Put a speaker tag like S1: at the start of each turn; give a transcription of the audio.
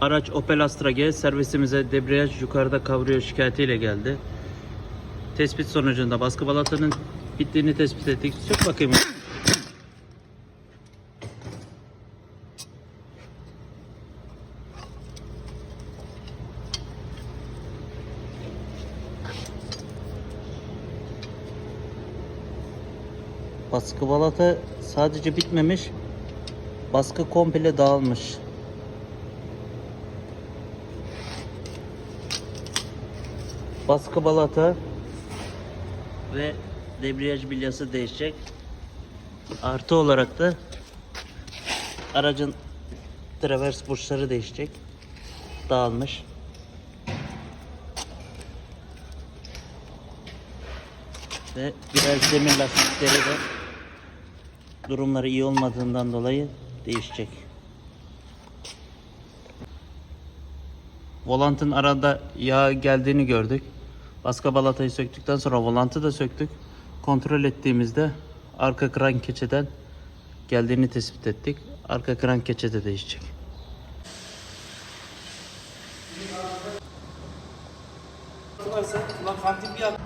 S1: Araç Opel Astra G servisimize debriyaj yukarıda kavruyor şikayetiyle geldi. Tespit sonucunda baskı balatanın bittiğini tespit ettik. Sök bakayım. Baskı balata sadece bitmemiş. Baskı komple dağılmış. Baskı balata ve debriyaj bilyası değişecek. Artı olarak da aracın travers burçları değişecek. Dağılmış. Ve biraz demir lastikleri de durumları iyi olmadığından dolayı değişecek. Volantın arada yağ geldiğini gördük. Baska balatayı söktükten sonra volantı da söktük. Kontrol ettiğimizde arka kran keçeden geldiğini tespit ettik. Arka kran keçe de değişecek.
S2: Ulan kantin bir